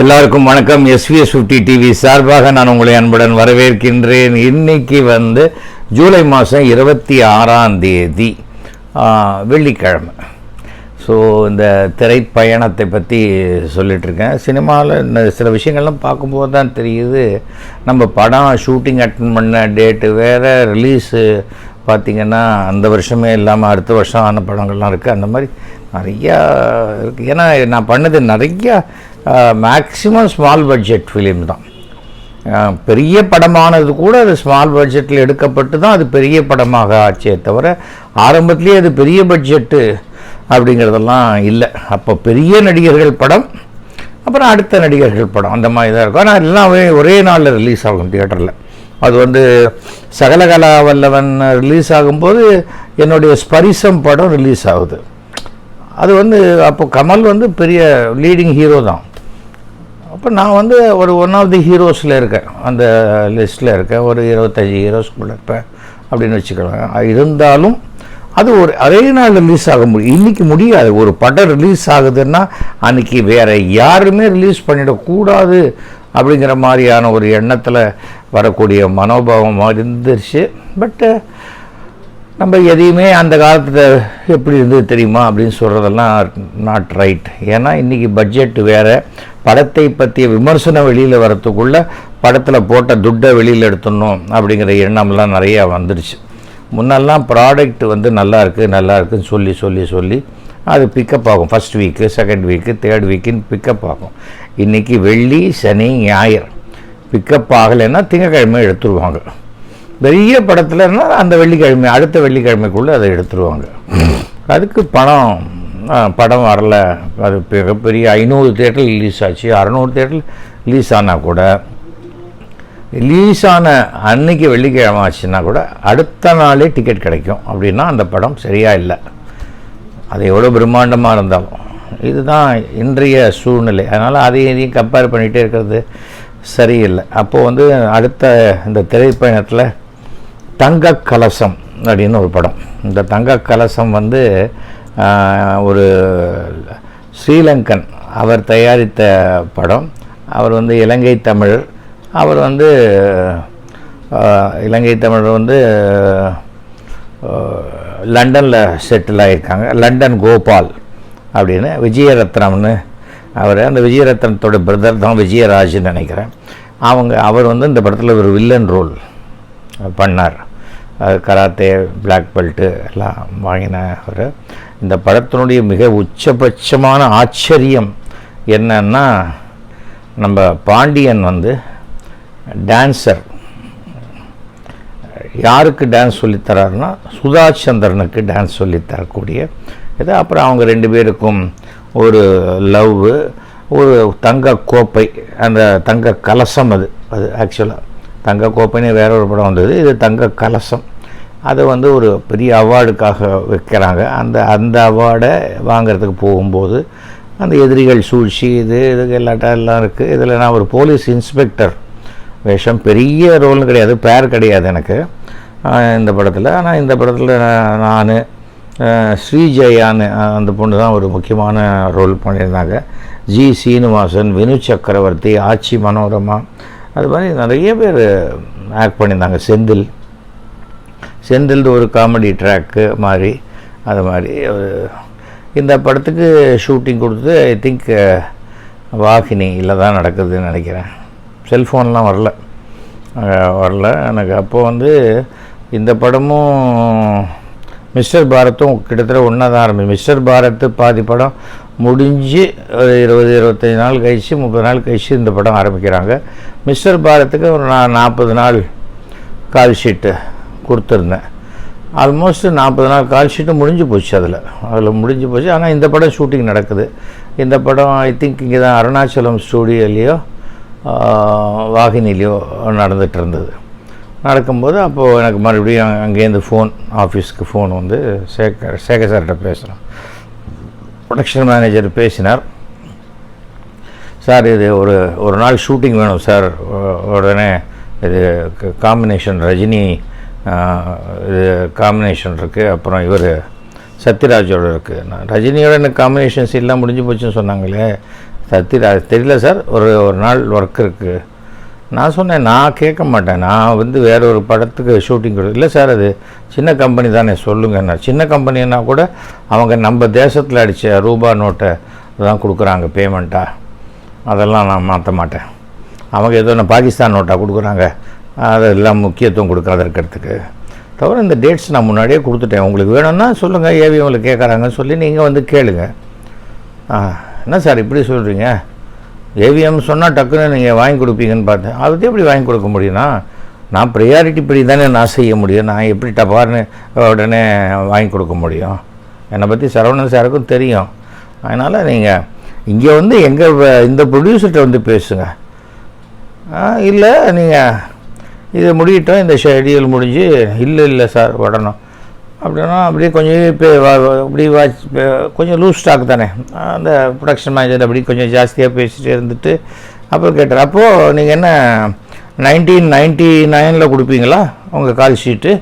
எல்லாருக்கும் வணக்கம். SVS fifty TV சார்பாக நான் உங்களை அன்புடன் வரவேற்கின்றேன். இன்னைக்கு வந்து ஜூலை மாதம் இருபத்தி ஆறாம் தேதி வெள்ளிக்கிழமை. ஸோ இந்த திரைப்பயணத்தை பற்றி சொல்லிகிட்ருக்கேன் சினிமாவில் இந்த சில விஷயங்கள்லாம் பார்க்கும்போது தான் தெரியுது. நம்ம படம் ஷூட்டிங் அட்டன் பண்ண டேட்டு வேறு ரிலீஸு பார்த்திங்கன்னா அந்த வருஷமே இல்லாமல் அடுத்த வருஷம் ஆன படங்கள்லாம் இருக்குது அந்த மாதிரி நிறையா இருக்குது ஏன்னா நான் பண்ணது நிறையா மேக்ஸிமம் ஸ்மால் பட்ஜெட் ஃபிலிம் தான். பெரிய படமானது கூட அது ஸ்மால் பட்ஜெட்டில் எடுக்கப்பட்டு தான் அது பெரிய படமாக ஆச்சே தவிர ஆரம்பத்திலேயே அது பெரிய பட்ஜெட்டு அப்படிங்கிறதெல்லாம் இல்லை. அப்போ பெரிய நடிகர்கள் படம் அப்புறம் அடுத்த நடிகர்கள் படம். அந்த மாதிரி தான் இருக்கும். ஆனால் எல்லாமே ஒரே நாளில் ரிலீஸ் ஆகும் தியேட்டரில் அது வந்து சகலகலா வல்லவன் ரிலீஸ் ஆகும்போது என்னுடைய ஸ்பரிசம் படம் ரிலீஸ் ஆகுது. அது வந்து அப்போ கமல் வந்து பெரிய லீடிங் ஹீரோ தான். அப்போ நான் வந்து ஒரு ஒன் ஆஃப் தி ஹீரோஸில் இருக்கேன். அந்த லிஸ்ட்டில் இருக்கேன். ஒரு இருபத்தஞ்சி ஹீரோஸ்குள்ள இருப்பேன் அப்படின்னு வச்சுக்கலாம் இருந்தாலும் அது ஒரு அதே நாள் ரிலீஸ் ஆக முடியும். இன்றைக்கி முடியாது. ஒரு படம் ரிலீஸ் ஆகுதுன்னா அன்றைக்கி வேறு யாருமே ரிலீஸ் பண்ணிடக்கூடாது அப்படிங்கிற மாதிரியான ஒரு எண்ணத்தில் வரக்கூடிய மனோபாவம் இருந்துருச்சு பட்டு நம்ம எதையுமே அந்த காலத்தில் எப்படி இருந்தது தெரியுமா அப்படின்னு சொல்கிறதெல்லாம் நாட் ரைட் ஏன்னா இன்றைக்கி பட்ஜெட் வேறு. படத்தை பற்றிய விமர்சனம் வெளியில் வரத்துக்குள்ளே படத்தில் போட்ட துட்டை வெளியில் எடுத்துடணும் அப்படிங்கிற எண்ணம்லாம் நிறையா வந்துடுச்சு முன்னெல்லாம் ப்ராடக்ட் வந்து நல்லா இருக்குது நல்லா இருக்குன்னு சொல்லி சொல்லி சொல்லி அது பிக்கப் ஆகும். First week second week third வீக்குன்னு pickup ஆகும். இன்றைக்கி வெள்ளி சனி ஞாயிறு. பிக்கப் ஆகலைன்னா திங்கக்கிழமை எடுத்துருவாங்க. பெரிய படத்துலன்னா அந்த வெள்ளிக்கிழமை அடுத்த வெள்ளிக்கிழமைக்குள்ளே அதை எடுத்துருவாங்க. அதுக்கு பணம் படம் வரல. அது மிகப்பெரிய ஐநூறு தேட்டர் ரிலீஸ் ஆச்சு. அறநூறு தேட்டர் ரிலீஸ் ஆனால் கூட ரிலீஸ் ஆன அன்னைக்கு வெள்ளிக்கிழமை ஆச்சுன்னா கூட அடுத்த நாளே டிக்கெட் கிடைக்கும். அப்படின்னா அந்த படம் சரியாக இல்லை. அது எவ்வளோ பிரம்மாண்டமாக இருந்தாலும். இதுதான் இன்றைய சூழ்நிலை. அதனால் அதையும் இதையும் கம்பேர் பண்ணிகிட்டே இருக்கிறது. சரியில்லை. அப்போது வந்து அடுத்த இந்த திரைப்பயணத்தில் தங்க கலசம் அப்படின்னு ஒரு படம். இந்த தங்க கலசம் வந்து ஒரு ஸ்ரீலங்கன் அவர் தயாரித்த படம். அவர் வந்து இலங்கை தமிழ். அவர் வந்து இலங்கை தமிழர் வந்து லண்டனில் செட்டில் ஆகியிருக்காங்க லண்டன் கோபால் அப்படின்னு விஜயரத்னம்னு அவர் அந்த விஜயரத்னத்தோட பிரதர் தான் விஜயராஜ்னு நினைக்கிறேன். அவங்க அவர் வந்து இந்த படத்தில் ஒரு வில்லன் ரோல் பண்ணார். கராத்தே பிளாக் பெல்ட்டு எல்லாம் வாங்கினவர். இந்த படத்தினுடைய மிக உச்சபட்சமான ஆச்சரியம் என்னன்னா நம்ம பாண்டியன் வந்து டான்சர் யாருக்கு டான்ஸ் சொல்லித்தராருன்னா சுதா சந்திரனுக்கு டான்ஸ் சொல்லித்தரக்கூடிய. இது அப்புறம் அவங்க ரெண்டு பேருக்கும் ஒரு லவ் ஒரு தங்க கோப்பை அந்த தங்க கலசம் அது அது ஆக்சுவலாக தங்க கோப்பைன்னு வேற ஒரு படம் வந்தது இது தங்க கலசம். அதை வந்து ஒரு பெரிய அவார்டுக்காக வைக்கிறாங்க. அந்த அந்த அவார்டை வாங்குறதுக்கு போகும்போது அந்த எதிரிகள் சூழ்ச்சி இது இதுக்கு எல்லாட்டா எல்லாம் இருக்குது இதில் நான் ஒரு போலீஸ் இன்ஸ்பெக்டர். வேஷம் பெரிய ரோல்னு கிடையாது பேர் கிடையாது எனக்கு. இந்த படத்தில். ஆனால் இந்த படத்தில் நான் ஸ்ரீஜெயான்னு அந்த பொண்ணு தான் ஒரு முக்கியமான ரோல் பண்ணியிருந்தாங்க. ஜி சீனிவாசன் வினு சக்கரவர்த்தி ஆச்சி மனோரமா அது மாதிரி நிறைய பேர் ஆக்ட் பண்ணியிருந்தாங்க. செந்தில். செந்தில்து ஒரு காமெடி ட்ராக்கு மாதிரி அது மாதிரி ஒரு இந்த படத்துக்கு ஷூட்டிங் கொடுத்து ஐ திங்க் இல்லை தான் நடக்குதுன்னு நினைக்கிறேன். செல்ஃபோன்லாம் வரல. வரல. எனக்கு அப்போ வந்து இந்த படமும் மிஸ்டர் பாரத்தும் கிட்டத்தட்ட ஒன்றா தான் ஆரம்பிச்சு மிஸ்டர் பாரத்து பாதி படம் முடிஞ்சு ஒரு இருபது இருபத்தஞ்சி நாள் கழிச்சு முப்பது நாள் கழிச்சு இந்த படம் ஆரம்பிக்கிறாங்க. மிஸ்டர் பாரத்துக்கு ஒரு நான் நாற்பது நாள் கால் ஷீட்டு கொடுத்துருந்தேன். ஆல்மோஸ்ட் நாற்பது நாள் கால் ஷீட்டு முடிஞ்சு போச்சு அதில். அதில் முடிஞ்சு போச்சு. ஆனால் இந்த படம் ஷூட்டிங் நடக்குது. இந்த படம் ஐ திங்க் இங்கே தான் அருணாச்சலம் ஸ்டூடியோலேயோ வாகினிலேயோ நடந்துகிட்டு இருந்தது. நடக்கும்போது அப்போது எனக்கு மறுபடியும் அங்கேருந்து ஃபோன் ஆஃபீஸ்க்கு ஃபோன் வந்து சேகர் சேகர் சார்கிட்ட பேசுகிறேன் ப்ரொடக்ஷன் மேனேஜர் பேசினார். சார் இது ஒரு ஒரு நாள் ஷூட்டிங் வேணும் சார் உடனே இது காம்பினேஷன் ரஜினி இது காம்பினேஷன் இருக்குது அப்புறம் இவர் சத்யராஜோட இருக்குது நான் ரஜினியோட எனக்கு காம்பினேஷன்ஸ் எல்லாம் முடிஞ்சு போச்சுன்னு சொன்னாங்களே. சத்யராஜ் தெரியல சார் ஒரு ஒரு நாள் ஒர்க் இருக்குது நான் சொன்னேன் நான் கேட்க மாட்டேன். நான் வந்து வேற ஒரு படத்துக்கு ஷூட்டிங் இல்லை சார் அது சின்ன கம்பெனி தானே சொல்லுங்கண்ணா. சின்ன கம்பெனின்னா கூட அவங்க நம்ம தேசத்தில் அடித்த ரூபா நோட்டை தான் கொடுக்குறாங்க பேமெண்ட்டாக அதெல்லாம் நான் மாற்ற மாட்டேன். அவங்க ஏதோ நான் பாகிஸ்தான் நோட்டாக கொடுக்குறாங்க. அதெல்லாம் முக்கியத்துவம் கொடுக்காத இருக்கிறதுக்கு. தவிர இந்த டேட்ஸ் நான் முன்னாடியே கொடுத்துட்டேன். உங்களுக்கு வேணும்னா சொல்லுங்கள் ஏவி உங்களுக்கு கேட்குறாங்கன்னு சொல்லி நீங்கள் வந்து கேளுங்க. ஆ என்ன சார் இப்படி சொல்கிறீங்க ஏவிஎம் சொன்னால் டக்குன்னு நீங்கள் வாங்கி கொடுப்பீங்கன்னு பார்த்தேன். அது எப்படி வாங்கி கொடுக்க முடியும்னா நான் ப்ரையாரிட்டி படி தானே நான் செய்ய முடியும். நான் எப்படி டபார்னு உடனே வாங்கி கொடுக்க முடியும். என்னை பற்றி சரவணன் சாருக்கும் தெரியும். அதனால் நீங்கள் இங்கே வந்து எங்கள் இந்த ப்ரொடியூசர்கிட்ட வந்து பேசுங்க. இல்லை நீங்கள் இது முடியட்டும். இந்த ஷெடியூல் முடிஞ்சு இல்லை இல்லை சார் உடனும் அப்படின்னா அப்படியே கொஞ்சம் இப்போ அப்படி வாட்ச் கொஞ்சம் லூஸ் ஸ்டாக் தானே. அந்த ப்ரொடக்ஷன் மேனேஜர் அப்படி கொஞ்சம் ஜாஸ்தியாக பேசிகிட்டே இருந்துட்டு அப்புறம் கேட்டார். அப்போது நீங்கள் என்ன நைன்டீன் நைன்ட்டி நைனில் கொடுப்பீங்களா? உங்கள் கால் ஷீட்டு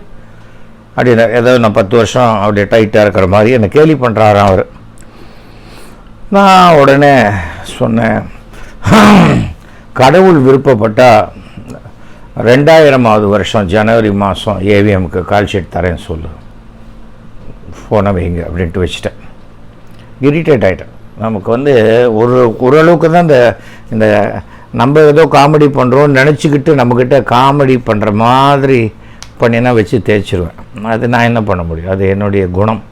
அப்படின்னா ஏதோ நான் பத்து வருஷம் அப்படியே டைட்டாக இருக்கிற மாதிரி என்னை கேலி பண்ணுறாராம் அவர். நான் உடனே சொன்னேன் கடவுள் விருப்பப்பட்டால் ரெண்டாயிரமாவது வருஷம் ஜனவரி மாதம் ஏவிஎம்க்கு கால் ஷீட் தரேன்னு சொல்லு. ஃபோனை வைங்க அப்படின்ட்டு வச்சுட்டேன். இரிட்டேட் ஆகிட்டேன் நமக்கு வந்து ஒரு ஓரளவுக்கு தான் இந்த இந்த நம்ம ஏதோ காமெடி பண்ணுறோம்னு நினச்சிக்கிட்டு நம்மக்கிட்ட காமெடி பண்ணுற மாதிரி பண்ணினா வச்சு தேய்ச்சிருவேன். அது நான் என்ன பண்ண முடியும்? அது என்னுடைய குணம்.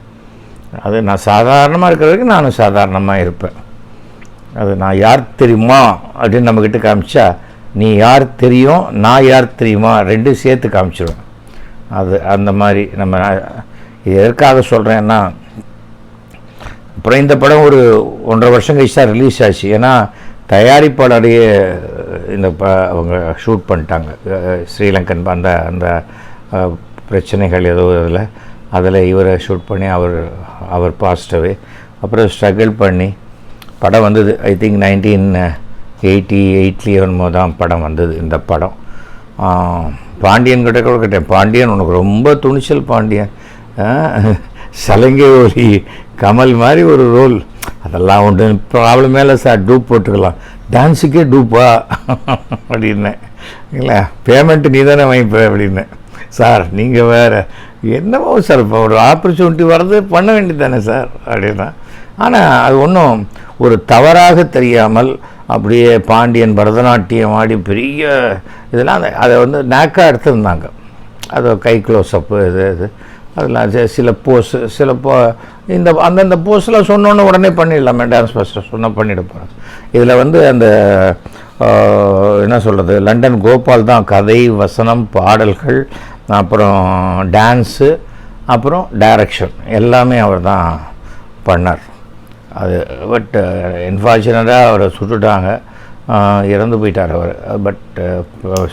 அது நான் சாதாரணமாக இருக்கிற வரைக்கும் நானும் சாதாரணமாக இருப்பேன். அது நான் யார் தெரியுமா அப்படின்னு நம்மக்கிட்ட காமிச்சா நீ யார் தெரியும் நான் யார் தெரியுமா ரெண்டும் சேர்த்து காமிச்சிருவேன். அது அந்த மாதிரி நம்ம எதற்காக சொல்கிறேன்னா அப்புறம் இந்த படம் ஒரு ஒன்றரை வருஷம் கழிச்சு தான் ரிலீஸ் ஆச்சு. ஏன்னா தயாரிப்பாளரையே இந்த ப அவங்க ஷூட் பண்ணிட்டாங்க. ஸ்ரீலங்கன் அந்த அந்த பிரச்சனைகள் ஏதோ இதில். அதில் இவரை ஷூட் பண்ணி அவர் அவர் பாஸ்டவே அப்புறம் ஸ்ட்ரகிள் பண்ணி படம் வந்தது. ஐ திங்க் நைன்டீன் எயிட்டி எயிட்லேயே என்னமோ தான் படம் வந்தது இந்த படம். பாண்டியன் கிட்ட கூட கேட்டேன் பாண்டியன் உனக்கு ரொம்ப துணிச்சல் பாண்டியன். சலங்கை ஒலி கமல் மாதிரி ஒரு ரோல் அதெல்லாம் ஒன்று ப்ராப்ளம் இல்லை சார் டூப் போட்டுக்கலாம். டான்ஸுக்கே டூப்பா அப்படின்னேன் இல்லை பேமெண்ட்டு நீ தானே வாங்கிப்ப அப்படின்னேன் சார் நீங்கள் வேறு. என்னவோ சார் இப்போ ஒரு ஆப்பர்ச்சுனிட்டி வர்றது பண்ண வேண்டியது தானே சார் அப்படின்னா. ஆனால் அது ஒன்றும் ஒரு தவறாக தெரியாமல் அப்படியே பாண்டியன் பரதநாட்டியம் ஆடி பெரிய இதெல்லாம் அந்த- அதை வந்து நேக்காக எடுத்திருந்தாங்க. அது கை க்ளோஸ்அப்பு இது இது. அதெல்லாம் சில போஸ் சில போ இந்த அந்தந்த போஸில் சொன்னோன்னே உடனே பண்ணிடலாமே டான்ஸ் மாஸ்டர் சொன்னால் பண்ணிட போகிறேன் இதில் வந்து அந்த என்ன சொல்கிறது லண்டன் கோபால் தான் கதை வசனம் பாடல்கள் அப்புறம் டான்ஸு அப்புறம் டைரக்ஷன் எல்லாமே அவர் தான் பண்ணார். அது பட் அன்ஃபார்ச்சுனேட்டாக அவரை சுட்டுட்டாங்க. இறந்து போயிட்டார் அவர். பட்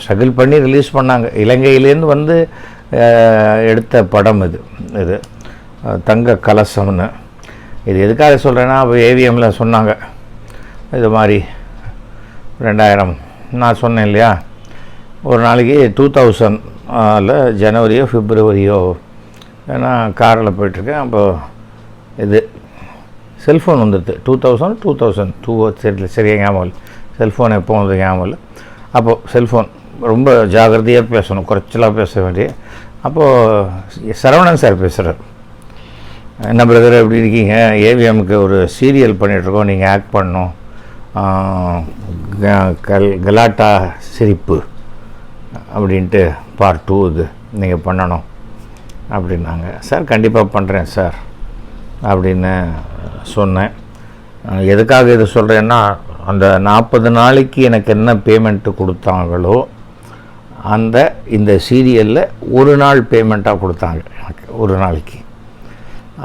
ஸ்ட்ரகிள் பண்ணி ரிலீஸ் பண்ணாங்க. இலங்கையிலேருந்து வந்து எடுத்த படம் இது இது. தங்க கலசம்னு. இது எதுக்காக சொல்கிறேன்னா அப்போ ஏவிஎம்மில் சொன்னாங்க. இது மாதிரி ரெண்டாயிரம் நான் சொன்னேன் இல்லையா? ஒரு நாளைக்கு டூ தௌசண்ட் ஜனவரியோ பிப்ரவரியோ ஏன்னா காரில் போயிட்டுருக்கேன் அப்போ இது. செல்ஃபோன் வந்துடுது. Two thousand two thousand. Two சரி சரியாக ஞாபகம் இல்லை. செல்ஃபோன் எப்போ வந்தது ஞாபகம் இல்லை. அப்போது செல்ஃபோன் ரொம்ப ஜாகிரதையாக பேசணும் குறைச்சலாக பேச வேண்டிய. அப்போது சரவணன் சார் பேசுகிறார் என்ன பிரதர் எப்படி இருக்கீங்க? ஏவிஎம்க்கு ஒரு சீரியல் பண்ணிகிட்ருக்கோம் நீங்கள் ஆக்ட் பண்ணணும். க- கல் கலாட்டா சிரிப்பு அப்படின்ட்டு பார்ட் டூ இது நீங்கள் பண்ணணும் அப்படின்னாங்க. சார் கண்டிப்பாக பண்ணுறேன் சார் அப்படின்னு சொன்னேன். எதுக்காக இது சொல்கிறேன்னா அந்த நாற்பது நாளைக்கு எனக்கு என்ன பேமெண்ட்டு கொடுத்தாங்களோ அந்த இந்த சீரியலில் ஒரு நாள் பேமெண்ட்டாக கொடுத்தாங்க எனக்கு ஒரு நாளைக்கு.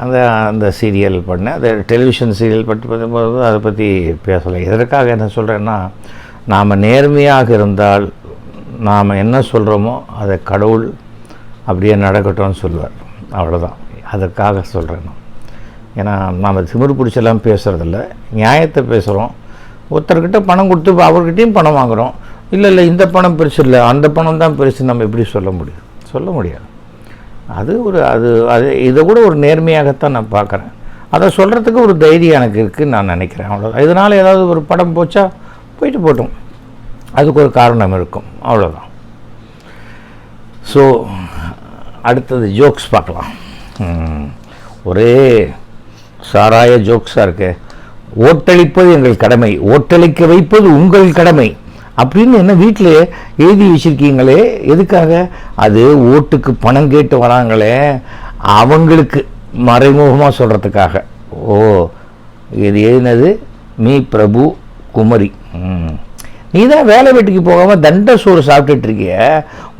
அந்த அந்த சீரியல் பண்ணேன் அது டெலிவிஷன் சீரியல் பற்றி பார்க்கும்போது அதை பற்றி பேசலை. எதற்காக என்ன சொல்கிறேன்னா நாம் நேர்மையாக இருந்தால் நாம் என்ன சொல்கிறோமோ அதை கடவுள் அப்படியே நடக்கட்டும்னு சொல்லுவார். அவ்வளோதான் அதற்காக சொல்கிறேன் நான். ஏன்னா நாம் திமிர் பிடிச்செல்லாம் பேசுகிறதில்ல நியாயத்தை பேசுகிறோம் ஒருத்தர்கிட்ட பணம் கொடுத்து அவர்கிட்டையும் பணம் வாங்குகிறோம் இல்லை இல்லை இந்த பணம் பெருசு இல்லை. அந்த பணம் தான் பெருசு. நம்ம எப்படி சொல்ல முடியும்? சொல்ல முடியாது. அது ஒரு அது அது இதை கூட ஒரு நேர்மையாகத்தான் நான் பார்க்குறேன். அதை சொல்கிறதுக்கு ஒரு தைரியம் எனக்கு இருக்குதுன்னு நான் நினைக்கிறேன். அவ்வளோ இதனால் ஏதாவது ஒரு படம் போச்சா போயிட்டு போட்டோம். அதுக்கு ஒரு காரணம் இருக்கும். அவ்வளோதான் ஸோ அடுத்தது ஜோக்ஸ் பார்க்கலாம். ஒரே சாராய ஜோக்ஸாக இருக்கு. ஓட்டளிப்பது எங்கள் கடமை. ஓட்டளிக்க வைப்பது உங்கள் கடமை. அப்படின்னு என்ன வீட்டில் எழுதி வச்சுருக்கீங்களே? எதுக்காக? அது ஓட்டுக்கு பணம் கேட்டு வராங்களே. அவங்களுக்கு மறைமுகமாக சொல்கிறதுக்காக ஓ இது எழுதினது மீ பிரபு குமரி. நீ தான் வேலை வீட்டுக்கு போகாமல் தண்ட சோறு சாப்பிட்டுட்டு இருக்கிய.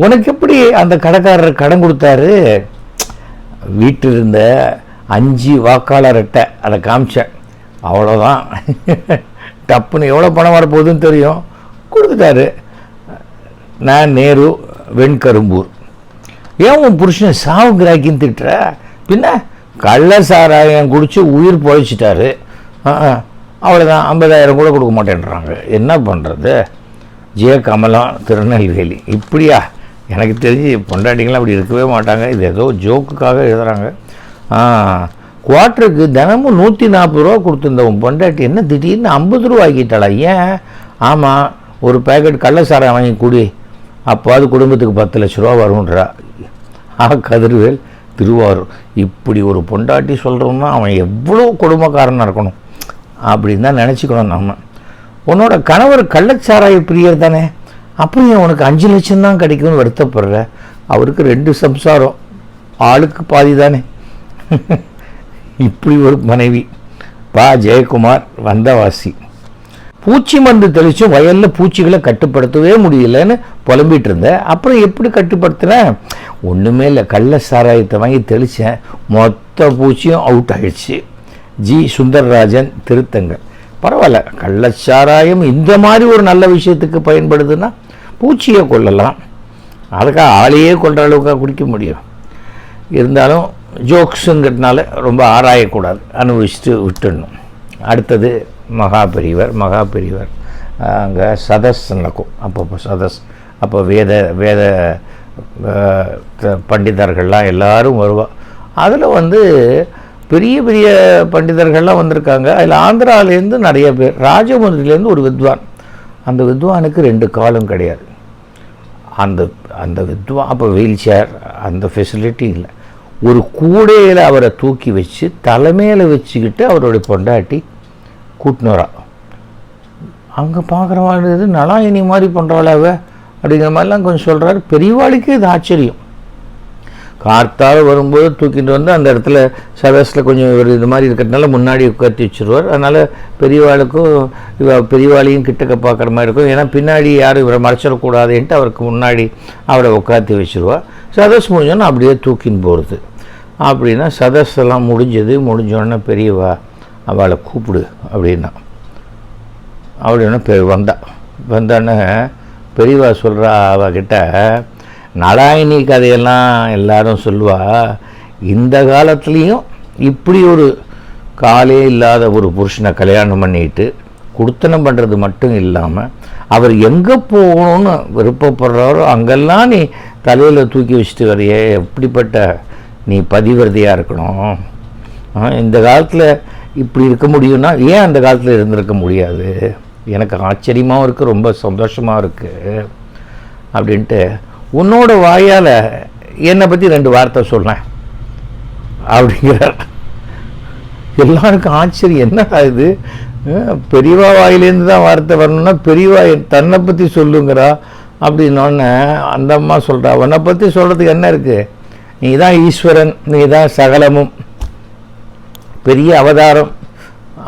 உனக்கு எப்படி அந்த கடைக்காரர் கடன் கொடுத்தாரு? வீட்டில் இருந்த அஞ்சு வாக்காளர் அட்டை அதை காமிச்சேன். அவ்வளோதான் டப்புன்னு எவ்வளோ பணம் வரப்போகுதுன்னு தெரியும். கொடுத்துட்டாரு. நான் நேரு வெண்கரும்பூர். ஏன் உன் புருஷன் சாவுங்கிறாக்கின்னு திட்டுற? பின்ன கள்ள சாராயம் குடித்து உயிர் பொழைச்சிட்டாரு. அவ்வளோதான் ஐம்பதாயிரம் கூட கொடுக்க மாட்டேன்றாங்க. என்ன பண்ணுறது ஜே. கமலம் திருநெல்வேலி. இப்படியா? எனக்கு தெரிஞ்சு பொண்டாட்டிங்களாம் அப்படி இருக்கவே மாட்டாங்க. இது ஏதோ ஜோக்குக்காக எழுதுறாங்க. ஆ. குவார்ட்டருக்கு தினமும் நூற்றி நாற்பது ரூபா கொடுத்துருந்த உன் பொண்டாட்டி என்ன திடீர்னு ஐம்பது ரூபா ஆக்கிட்டாளா? ஏன்? ஆமாம் ஒரு பேக்கெட் கள்ளசாரம் வாங்கி கூடி அப்போது குடும்பத்துக்கு பத்து லட்ச ரூபா வரும்ன்றா. ஆ கதிர்வேல் திருவாரூர். இப்படி ஒரு பொண்டாட்டி சொல்கிறோம்னா அவன் எவ்வளோ குடும்பக்காரனாக இருக்கணும். அப்படின்னு தான் நினச்சிக்கணும் நம்ம. உன்னோட கணவர் கள்ளச்சாராய பிரியர் தானே. அப்புறம் உனக்கு அஞ்சு லட்சம் தான் கிடைக்கும்னு வருத்தப்படுற? அவருக்கு ரெண்டு சம்சாரம். ஆளுக்கு பாதி தானே. இப்படி ஒரு மனைவி. பா ஜெயக்குமார் வந்தவாசி. பூச்சி மருந்து தெளிச்சும் வயலில் பூச்சிகளை கட்டுப்படுத்தவே முடியலன்னு புலம்பிட்டு இருந்தேன் அப்புறம் எப்படி கட்டுப்படுத்தினேன் ஒன்றுமே இல்லை கள்ள சாராயத்தை வாங்கி தெளித்தேன் மொத்த பூச்சியும் அவுட் ஆகிடுச்சு ஜி. சுந்தரராஜன் திருத்தங்கள். பரவாயில்ல கள்ளச்சாராயம் இந்த மாதிரி ஒரு நல்ல விஷயத்துக்கு பயன்படுதுன்னா பூச்சியை கொல்லலாம். அதுக்காக ஆளையே கொள்கிற அளவுக்காக குடிக்க முடியும். இருந்தாலும் ஜோக்ஸுங்கிறதுனால ரொம்ப ஆராயக்கூடாது. அனுபவிச்சுட்டு விட்டுடணும். அடுத்தது மகாபிரிவர் மகாபிரிவர். அங்கே சதஸ் நடக்கும் அப்பப்போ சதஸ். அப்போ வேத வேத பண்டிதர்கள்லாம் எல்லோரும் வருவாள் அதில் வந்து பெரிய பெரிய பண்டிதர்கள்லாம் வந்திருக்காங்க. அதில் ஆந்திராவிலேருந்து நிறைய பேர் ராஜமுந்திரிலேருந்து ஒரு வித்வான். அந்த வித்வானுக்கு ரெண்டு காலும் கிடையாது. அந்த அந்த வித்வான் அப்போ வீல் சேர் அந்த ஃபெசிலிட்டி இல்லை. ஒரு கூடையில் அவரை தூக்கி வச்சு தலைமையில் வச்சுக்கிட்டு அவருடைய பொண்டாட்டி கூட்டினரா அங்கே பார்க்குறவாடு நல்லா இனி மாதிரி பண்ணுறாள் அப்படிங்கிற மாதிரிலாம் கொஞ்சம் சொல்கிறாரு பெரியவாளுக்கே இது ஆச்சரியம். கார்த்தால் வரும்போது தூக்கிட்டு வந்து அந்த இடத்துல சதஸில் கொஞ்சம் இவர் இது மாதிரி இருக்கிறதுனால முன்னாடி உட்காந்து வச்சுருவார். அதனால் பெரியவாளுக்கும் இவ பெரியவாளையும் கிட்டக்க பார்க்குற மாதிரி இருக்கும். ஏன்னா பின்னாடி யாரும் இவரை மறைச்சிடக்கூடாதுன்ட்டு அவருக்கு முன்னாடி அவரை உட்காந்து வச்சுருவா. சதஸ் முடிஞ்சோன்னா அப்படியே தூக்கின்னு போகிறது அப்படின்னா சதஸ் எல்லாம் முடிஞ்சது. முடிஞ்சோடனே பெரியவா அவளை கூப்பிடு அப்படின்னா. அப்படின்னு பெ வந்தா. வந்தோடனே பெரியவா சொல்கிறா அவகிட்ட நாராயணி கதையெல்லாம் எல்லாரும் சொல்லுவா. இந்த காலத்துலேயும் இப்படி ஒரு காலே இல்லாத ஒரு புருஷனை கல்யாணம் பண்ணிட்டு குடுத்தனம் பண்ணுறது மட்டும் இல்லாமல் அவர் எங்கே போகணும்னு விருப்பப்படுறாரோ அங்கெல்லாம் நீ தலையில் தூக்கி வச்சுட்டு வரையே. எப்படிப்பட்ட நீ பதிவிரதையாக இருக்கணும்? இந்த காலத்தில் இப்படி இருக்க முடியும்னா ஏன் அந்த காலத்தில் இருந்திருக்க முடியாது? எனக்கு ஆச்சரியமாகவும் இருக்குது ரொம்ப சந்தோஷமாக இருக்குது அப்படின்ட்டு உன்னோட வாயால் என்னை பற்றி ரெண்டு வார்த்தை சொன்னேன் அப்படிங்கிறார். எல்லாருக்கும் ஆச்சரியம். என்ன இது? பெரியவா வாயிலேருந்து தான் வார்த்தை வரணும்னா பெரியவா தன்னை பற்றி சொல்லுங்கிறா அப்படின்னோடனே அந்த அம்மா சொல்கிறா உன்னை பற்றி சொல்கிறதுக்கு என்ன இருக்குது நீ தான் ஈஸ்வரன் நீ தான் சகலமும். பெரிய அவதாரம்.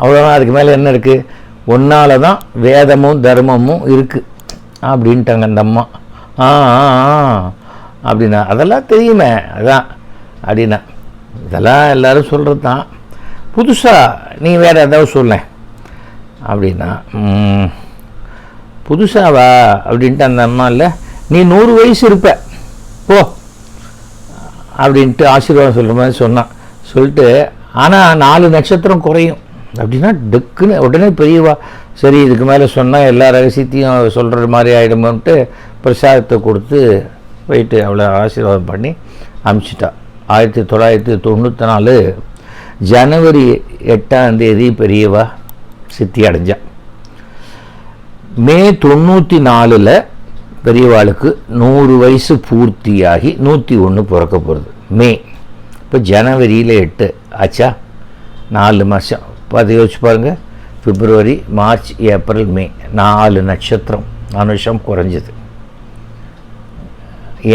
அவ்வளோதான் அதுக்கு மேலே என்ன இருக்குது ஒன்றால் தான் வேதமும் தர்மமும் இருக்குது அப்படின்ட்டாங்க அந்த அம்மா. ஆ அப்படின்னா அதெல்லாம் தெரியுமே. அதான் அப்படின்னா. இதெல்லாம் எல்லோரும் சொல்கிறது தான் புதுசாக நீ வேறு ஏதாவது சொல்லேன். அப்படின்னா புதுசாவா? அப்படின்ட்டு அந்த அம்மா இல்லை நீ நூறு வயசு இருப்ப. போ. அப்படின்ட்டு ஆசீர்வாதம் சொல்கிற மாதிரி சொன்னான். சொல்லிட்டு ஆனால் நாலு நட்சத்திரம் குறையும். அப்படின்னா டக்குன்னு உடனே பெரியவா சரி இதுக்கு மேலே சொன்னால் எல்லா ரகசியத்தையும் சொல்கிற மாதிரி ஆகிடுமோன்ட்டு பிரசாதத்தை கொடுத்து போயிட்டு அவ்வளோ ஆசீர்வாதம் பண்ணி அனுப்பிச்சிட்டா ஆயிரத்தி தொள்ளாயிரத்தி தொண்ணூற்றி நாலு ஜனவரி எட்டாம் தேதி பெரியவா சித்தி அடைஞ்சான் மே தொண்ணூற்றி நாலில் பெரியவாளுக்கு நூறு வயசு பூர்த்தியாகி நூற்றி ஒன்று பிறக்க போகிறது மே. இப்போ ஜனவரியில் எட்டு. ஆச்சா? நாலு மாதம் பார்த்து யோசிச்சு பாருங்கள் பிப்ரவரி மார்ச் ஏப்ரல் மே. நாலு நட்சத்திரம். அனுஷம் குறைஞ்சது.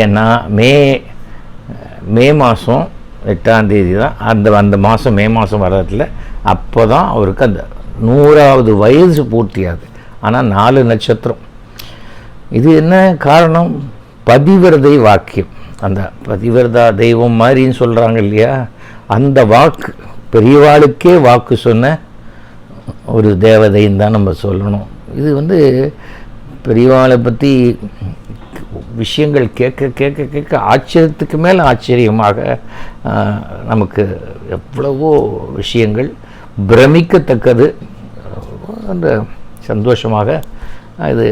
ஏன்னா மே மே மாதம் எட்டாம் தேதி தான். அந்த அந்த மாதம் மே மாதம் வர்றதுல அப்போ தான் அவருக்கு அந்த நூறாவது வயது பூர்த்தியாது ஆனால் நாலு நட்சத்திரம். இது என்ன காரணம்? பதிவிரதை வாக்கியம். அந்த பதிவர்தா தெய்வம் மாதிரின்னு சொல்கிறாங்க இல்லையா? அந்த வாக்கு பெரியவாளுக்கே வாக்கு சொன்ன ஒரு தேவதைன்னு தான் நம்ம சொல்லணும். இது வந்து பெரியவாளை பற்றி விஷயங்கள் கேட்க கேட்க கேட்க ஆச்சரியத்துக்கு மேலே ஆச்சரியமாக நமக்கு எவ்வளவோ விஷயங்கள் பிரமிக்கத்தக்கது. அந்த சந்தோஷமாக இது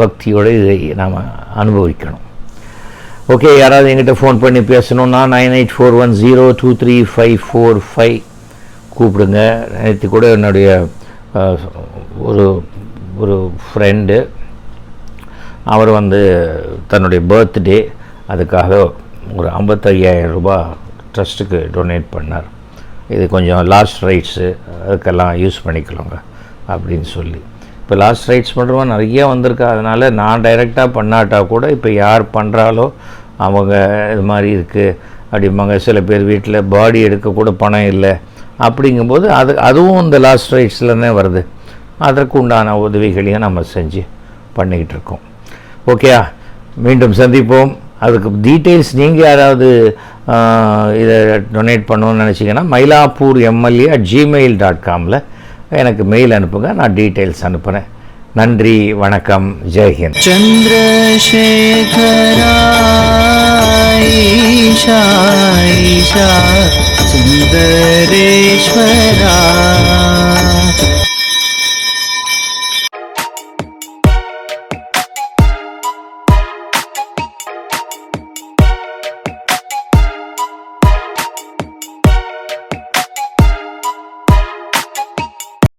பக்தியோடு இதை நாம் அனுபவிக்கணும். ஓகே யாராவது எங்கிட்ட ஃபோன் பண்ணி பேசணுன்னா nine eight four one zero two three five four five கூப்பிடுங்க. நேற்று கூட என்னுடைய ஒரு ஒரு ஃப்ரெண்டு அவர் வந்து தன்னுடைய பர்த்டே அதுக்காக ஒரு 55000 ரூபாய் ட்ரஸ்ட்டுக்கு டொனேட் பண்ணார். இது கொஞ்சம் லாஸ்ட் ரைட்ஸு அதுக்கெல்லாம் யூஸ் பண்ணிக்கலாங்க அப்படின்னு சொல்லி. இப்போ லாஸ்ட் ரைட்ஸ் பண்ணுறவங்க நிறைய வந்திருக்கா. அதனால் நான் டைரெக்டாக பண்ணாட்டா கூட இப்போ யார் பண்ணுறாலோ அவங்க இது மாதிரி இருக்குது அப்படிம்பாங்க. சில பேர் வீட்டில் பாடி எடுக்க கூட பணம் இல்லை. அப்படிங்கும்போது அது அதுவும் இந்த லாஸ்ட் ரைட்ஸில் தான் வருது. அதற்கு உண்டான உதவிகளையும் நம்ம செஞ்சு பண்ணிக்கிட்டு இருக்கோம். ஓகேயா மீண்டும் சந்திப்போம். அதுக்கு டீட்டெயில்ஸ் நீங்கள் யாராவது இதை டொனேட் பண்ணணும்னு நினச்சிங்கன்னா Mylapore MLA at Gmail dot காமில் எனக்கு மெயில் அனுப்புங்க நான் டீட்டெயில்ஸ் அனுப்புகிறேன் நன்றி வணக்கம் ஜெய்ஹிந்த் சந்திரசேகராயிஷா சுந்தரேஸ்வரா.